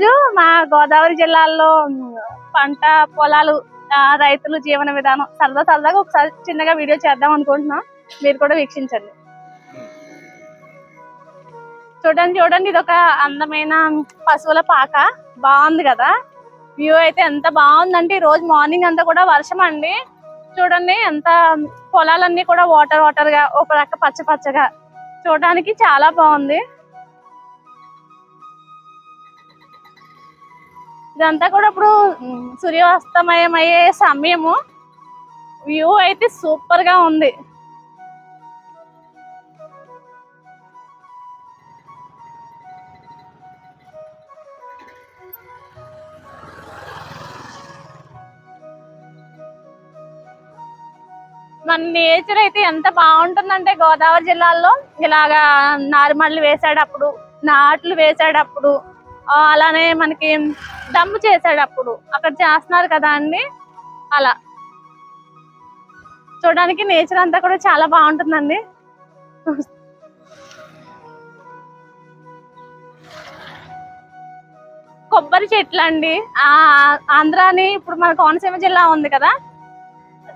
రోజు మా గోదావరి జిల్లాలో పంట పొలాలు రైతులు జీవన విధానం సరదా సరదాగా ఒకసారి చిన్నగా వీడియో చేద్దాం అనుకుంటున్నాం. మీరు కూడా వీక్షించండి. చూడండి చూడండి ఇది ఒక అందమైన పశువుల పాక. బాగుంది కదా? వ్యూ అయితే ఎంత బాగుందంటే ఈ రోజు మార్నింగ్ అంతా కూడా వర్షం అండి. చూడండి ఎంత పొలాలన్నీ కూడా వాటర్ వాటర్గా ఒక రక్క పచ్చ పచ్చగా. చూడడానికి చాలా బాగుంది. ఇదంతా కూడా ఇప్పుడు సూర్యాస్తమయం అయ్యే సమయము. వ్యూ అయితే సూపర్గా ఉంది. మన నేచర్ అయితే ఎంత బాగుంటుందంటే గోదావరి జిల్లాలో ఇలాగా నారుమల్లి వేసాడప్పుడు నాట్లు వేసాడప్పుడు అలానే మనకి దమ్ము చేసేటప్పుడు అక్కడ చేస్తున్నారు కదా అండి అలా. చూడడానికి నేచర్ అంతా కూడా చాలా బాగుంటుందండి. కొబ్బరి చెట్లు అండి ఆ ఆంధ్రాని ఇప్పుడు మన కోనసీమ జిల్లా ఉంది కదా.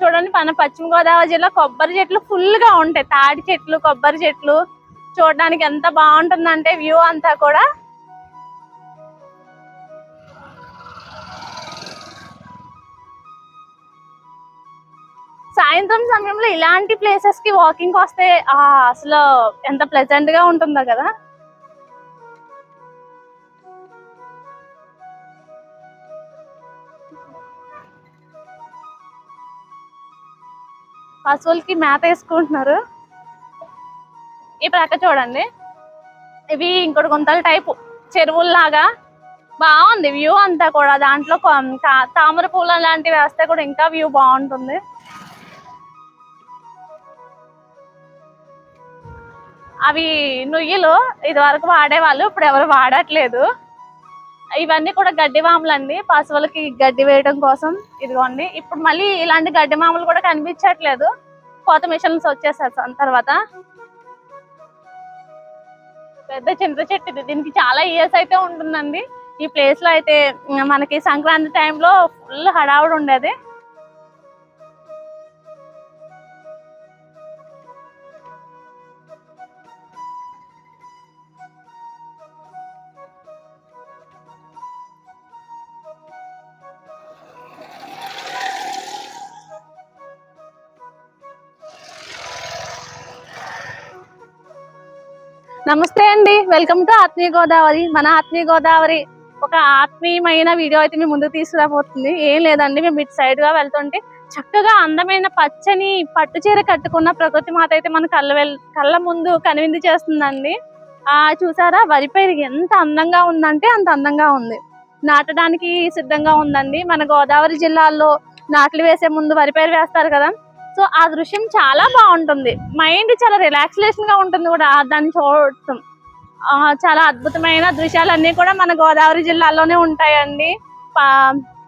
చూడండి మన పశ్చిమ గోదావరి జిల్లా కొబ్బరి చెట్లు ఫుల్గా ఉంటాయి. తాటి చెట్లు కొబ్బరి చెట్లు. చూడడానికి ఎంత బాగుంటుందంటే వ్యూ అంతా కూడా. సాయంత్రం సమయంలో ఇలాంటి ప్లేసెస్కి వాకింగ్ వస్తే అసలు ఎంత ప్లెజెంట్గా ఉంటుందో కదా. పశువులకి మేత వేసుకుంటున్నారు. ఈ ప్రక్క చూడండి. ఇవి ఇంకోటి గుంతల టైపు చెరువుల్లాగా. బాగుంది వ్యూ అంతా కూడా. దాంట్లో కొం- తా- తామర పూల లాంటివి వేస్తే కూడా ఇంకా వ్యూ బాగుంటుంది. అవి నుయ్యలు ఇది వరకు వాడేవాళ్ళు ఇప్పుడు ఎవరు వాడట్లేదు. ఇవన్నీ కూడా గడ్డి మామలు అండి పశువులకి గడ్డి వేయడం కోసం ఇదిగోండి. ఇప్పుడు మళ్ళీ ఇలాంటి గడ్డి మామలు కూడా కనిపించట్లేదు. కొత్త మిషన్స్ వచ్చేసారు దాని తర్వాత. పెద్ద చింత చెట్టు ఇది. దీనికి చాలా ఇయర్స్ అయితే ఉంటుందండి. ఈ ప్లేస్లో అయితే మనకి సంక్రాంతి టైంలో ఫుల్ హడావుడు ఉండేది. నమస్తే అండి. వెల్కమ్ టు ఆత్మీయ గోదావరి. మన ఆత్మీయ గోదావరి ఒక ఆత్మీయమైన వీడియో అయితే మీ ముందుకు తీసుకురాబోతుంది. ఏం లేదండి మేము ఇటు సైడ్గా వెళ్తుంటే చక్కగా అందమైన పచ్చని పట్టు చీర కట్టుకున్న ప్రకృతి మాత అయితే మన కళ్ళ వెల్ కళ్ళ ముందు కనువిందు చేస్తుందండి. ఆ చూసారా? వరి పైరు ఎంత అందంగా ఉందంటే అంత అందంగా ఉంది. నాటడానికి సిద్ధంగా ఉందండి. మన గోదావరి జిల్లాలో నాట్లు వేసే ముందు వరి పైరు వేస్తారు కదా? సో ఆ దృశ్యం చాలా బాగుంటుంది. మైండ్ చాలా రిలాక్సేషన్గా ఉంటుంది కూడా దాన్ని చూడటం. చాలా అద్భుతమైన దృశ్యాలన్నీ కూడా మన గోదావరి జిల్లాలోనే ఉంటాయండి.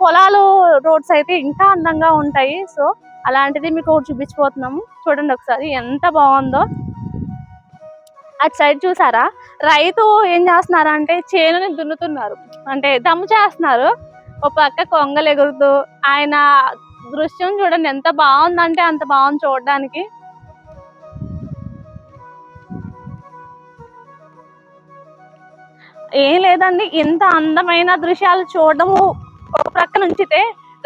పొలాలు రోడ్స్ అయితే ఇంకా అందంగా ఉంటాయి. సో అలాంటిది మీకు చూపించిపోతున్నాము చూడండి ఒకసారి ఎంత బాగుందో. అటు సైడ్ చూసారా? రైతు ఏం చేస్తున్నారు అంటే చేనుని దున్నుతున్నారు. అంటే దమ్ము చేస్తున్నారు. ఒక పక్క కొంగలు ఎగురుతూ ఆయన దృశ్యం చూడండి ఎంత బాగుందంటే అంత బాగుంది చూడడానికి. ఏం లేదండి ఇంత అందమైన దృశ్యాలు చూడడము ఒక ప్రక్కన ఉంచితే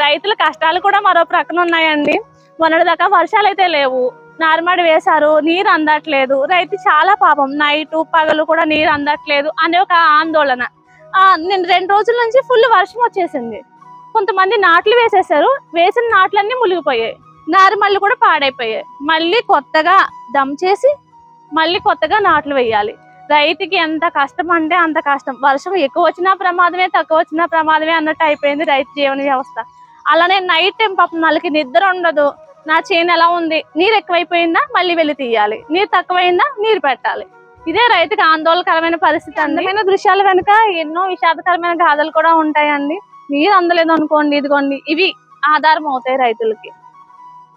రైతుల కష్టాలు కూడా మరో ప్రక్కన ఉన్నాయండి. మొన్నటిదాకా వర్షాలు అయితే లేవు. నారుమడి వేశారు నీరు అందట్లేదు. రైతు చాలా పాపం నైట్ పగలు కూడా నీరు అందట్లేదు అనే ఒక ఆందోళన. నేను రెండు రోజుల నుంచి ఫుల్ వర్షం వచ్చేసింది. కొంతమంది నాట్లు వేసేసారు వేసిన నాట్లన్నీ మునిగిపోయాయి. నారుమల్లి కూడా పాడైపోయాయి. మళ్ళీ కొత్తగా దమ్ చేసి మళ్ళీ కొత్తగా నాట్లు వేయాలి. రైతుకి ఎంత కష్టం అంటే అంత కష్టం. వర్షం ఎక్కువ వచ్చినా ప్రమాదమే తక్కువ వచ్చినా ప్రమాదమే అన్నట్టు అయిపోయింది రైతు జీవన వ్యవస్థ. అలానే నైట్ టైం పాపం వాళ్ళకి నిద్ర ఉండదు. నా చేను ఎలా ఉంది? నీరు ఎక్కువైపోయిందా? మళ్ళీ వెళ్ళి తీయాలి. నీరు తక్కువైందా? నీరు పెట్టాలి. ఇదే రైతుకి ఆందోళనకరమైన పరిస్థితి అందమైన దృశ్యాలు కనుక ఎన్నో విషాదకరమైన గాథలు కూడా ఉంటాయండి. నీరు అందలేదు అనుకోండి ఇదిగోండి ఇవి ఆధారం అవుతాయి రైతులకి.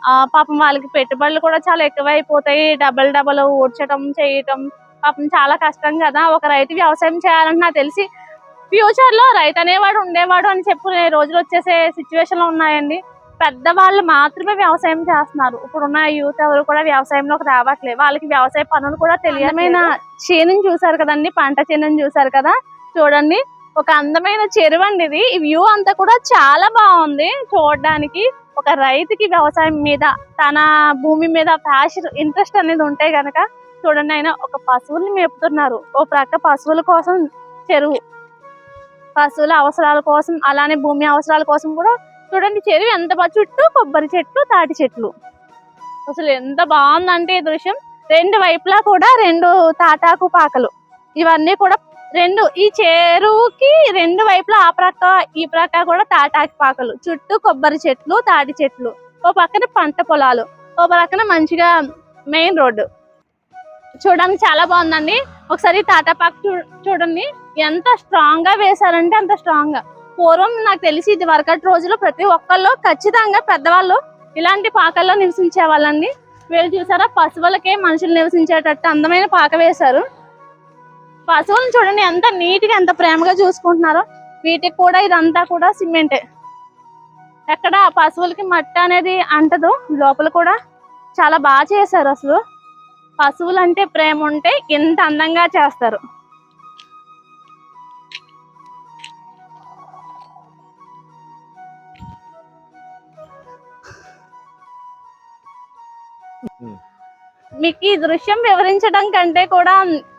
ఆ పాపం వాళ్ళకి పెట్టుబడులు కూడా చాలా ఎక్కువైపోతాయి. డబల్ డబల్ ఊడ్చటం చేయటం పాపం చాలా కష్టం కదా. ఒక రైతు వ్యవసాయం చేయాలంటే నాకు తెలిసి ఫ్యూచర్లో రైతు అనేవాడు ఉండేవాడు అని చెప్పుకునే రోజులు వచ్చేసే సిచ్యువేషన్లో ఉన్నాయండి. పెద్దవాళ్ళు మాత్రమే వ్యవసాయం చేస్తున్నారు. ఇప్పుడున్న యూత్ ఎవరు కూడా వ్యవసాయంలోకి రావట్లేదు. వాళ్ళకి వ్యవసాయ పనులు కూడా తెలియమైన చేనుని చూసారు కదండి పంట చేనుని చూసారు కదా. చూడండి ఒక అందమైన చెరువు అండి ఇది. ఈ వ్యూ అంతా కూడా చాలా బాగుంది చూడడానికి. ఒక రైతుకి వ్యవసాయం మీద తన భూమి మీద ప్యాషన్ ఇంట్రెస్ట్ అనేది ఉంటే గనక చూడండి ఆయన ఒక పశువుల్ని మేపుతున్నారు. ఓ ప్రక్క పశువుల కోసం చెరువు పశువుల అవసరాల కోసం అలానే భూమి అవసరాల కోసం కూడా చూడండి చెరువు ఎంత బాగా చుట్టూ కొబ్బరి చెట్లు తాటి చెట్లు. అసలు ఎంత బాగుందంటే ఈ దృశ్యం. రెండు వైపులా కూడా రెండు తాటాకు పాకలు. ఇవన్నీ కూడా రెండు ఈ చెరువుకి రెండు వైపులా ఆ ప్రక్క ఈ ప్రక్క కూడా తాటాకి పాకలు. చుట్టూ కొబ్బరి చెట్లు తాటి చెట్లు. ఓ పక్కన పంట పొలాలు. ఓ పక్కన మంచిగా మెయిన్ రోడ్డు. చూడడానికి చాలా బాగుందండి. ఒకసారి టాటా చూ- చూడండి. ఎంత స్ట్రాంగ్గా వేశారంటే అంత స్ట్రాంగ్గా పూర్వం నాకు తెలిసి ఇది వరకటి రోజుల్లో ప్రతి ఒక్కళ్ళు ఖచ్చితంగా పెద్దవాళ్ళు ఇలాంటి పాకల్లో నివసించే వాళ్ళండి వీళ్ళు చూసారా? పశువులకే మనుషులు నివసించేటట్టు అందమైన పాక వేశారు. పశువులను చూడండి ఎంత నీట్గా ఎంత ప్రేమగా చూసుకుంటున్నారో. వీటికి కూడా ఇదంతా కూడా సిమెంటే. ఎక్కడ పశువులకి మట్టి అనేది అంటదు లోపల కూడా చాలా బాగా చేశారు అసలు. పశువులు అంటే ప్రేమ ఉంటే ఎంత అందంగా చేస్తారు. Hmm. మీకు ఈ దృశ్యం వివరించడం కంటే కూడా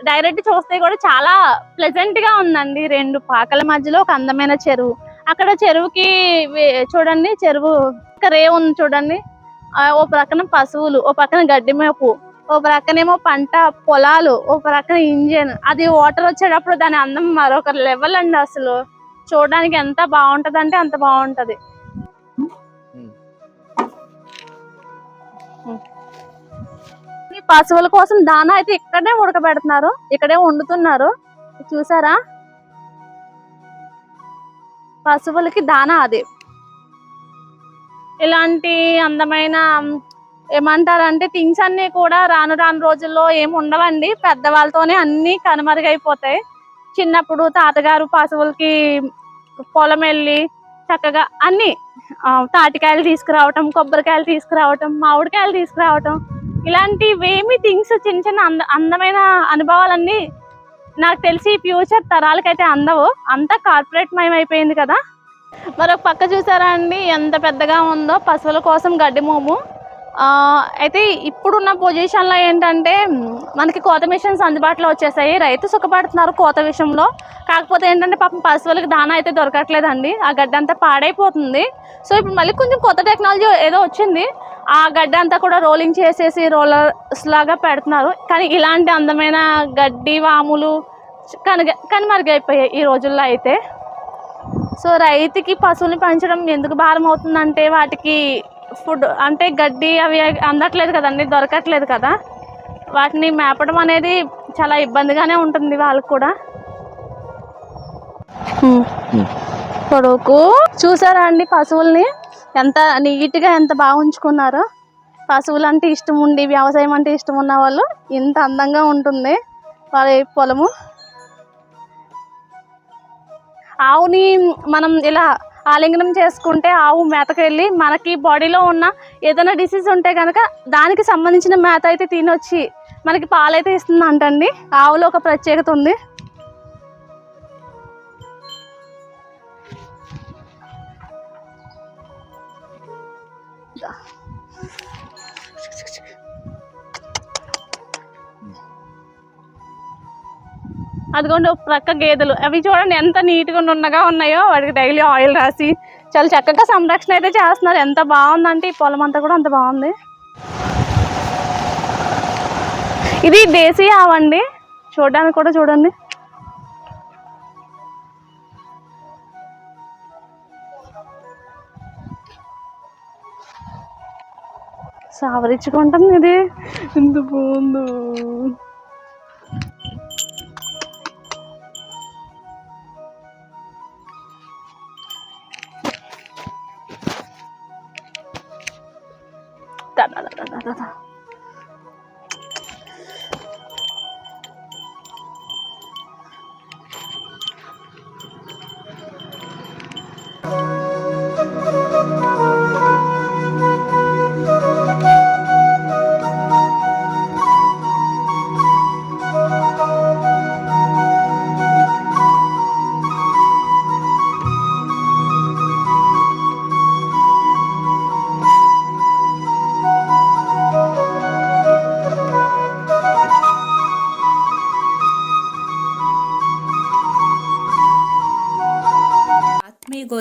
డైరెక్ట్ చూస్తే కూడా చాలా ప్లెజెంట్గా ఉందండి. రెండు పాకల మధ్యలో ఒక అందమైన చెరువు. అక్కడ చెరువుకి చూడండి చెరువు రే ఉంది చూడండి. ఓ ప్రక్కన పశువులు ఓ పక్కన గడ్డి మేపు ఓ ప్రక్కనేమో పంట పొలాలు ఓ ప్రక్కన ఇంజిన్. అది వాటర్ వచ్చేటప్పుడు దాని అందం మరొక లెవెల్ అండి అసలు. చూడడానికి ఎంత బాగుంటది అంటే అంత బాగుంటది. పశువుల కోసం దానా అయితే ఇక్కడే ఉడకబెడుతున్నారు. ఇక్కడే వండుతున్నారు. చూసారా? పశువులకి దానా అది. ఇలాంటి అందమైన ఏమంటారంటే థింగ్స్ అన్ని కూడా రాను రాను రోజుల్లో ఏమి ఉండవండి. పెద్దవాళ్ళతోనే అన్ని కనుమరుగైపోతాయి. చిన్నప్పుడు తాతగారు పశువులకి పొలం వెళ్ళి చక్కగా అన్ని తాటికాయలు తీసుకురావటం కొబ్బరికాయలు తీసుకురావటం మామిడికాయలు తీసుకురావటం ఇలాంటివేమి థింగ్స్ చిన్న చిన్న అంద అందమైన అనుభవాలన్నీ నాకు తెలిసి ఫ్యూచర్ తరాలకైతే అందవు. అంతా కార్పొరేట్ మయం అయిపోయింది కదా. మరొక పక్క చూసారా అండి? ఎంత పెద్దగా ఉందో పశువుల కోసం గడ్డి మోము. అయితే ఇప్పుడున్న పొజిషన్లో ఏంటంటే మనకి కోత మిషన్స్ అందుబాటులో వచ్చేసాయి. రైతు సుఖపడుతున్నారు కోత విషయంలో. కాకపోతే ఏంటంటే పాపం పశువులకు దానా అయితే దొరకట్లేదండి. ఆ గడ్డ అంతా పాడైపోతుంది. సో ఇప్పుడు మళ్ళీ కొంచెం కొత్త టెక్నాలజీ ఏదో వచ్చింది. ఆ గడ్డ అంతా కూడా రోలింగ్ చేసేసి రోలర్స్ లాగా పెడుతున్నారు. కానీ ఇలాంటి అందమైన గడ్డి వాములు కనుగ కనుమరుగైపోయాయి ఈ రోజుల్లో అయితే. సో రైతుకి పశువుల్ని పెంచడం ఎందుకు భారం అవుతుందంటే వాటికి ఫుడ్ అంటే గడ్డి అవి అందట్లేదు కదండి దొరకట్లేదు కదా. వాటిని మేపడం అనేది చాలా ఇబ్బందిగానే ఉంటుంది వాళ్ళకి కూడా. కొడుకు చూసారా అండి పశువుల్ని? ఎంత నీట్గా ఎంత బాగా ఉంచుకున్నారో. పశువులు అంటే ఇష్టం ఉండి వ్యవసాయం అంటే ఇష్టం ఉన్న వాళ్ళు ఇంత అందంగా ఉంటుంది. వాళ్ళ పొలము. ఆవుని మనం ఇలా ఆలింగనం చేసుకుంటే ఆవు మేతకెళ్ళి మనకి బాడీలో ఉన్న ఏదైనా డిసీజ్ ఉంటే కనుక దానికి సంబంధించిన మేత అయితే తినొచ్చి మనకి పాలైతే ఇస్తుంది అంటండి ఆవులో ఒక ప్రత్యేకత ఉంది. అదిగోండి ఒక ప్రక్క గేదెలు. అవి చూడండి ఎంత నీట్గా ఉండగా ఉన్నాయో. వాటికి డైలీ ఆయిల్ రాసి చాలా చక్కగా సంరక్షణ అయితే చేస్తున్నారు. ఎంత బాగుందంటే ఈ పొలం అంతా కూడా అంత బాగుంది. ఇది దేశీయ ఆవండి చూడడానికి కూడా చూడండి. సావరించుకుంటుంది ఇది. ఎంత బాగుందో.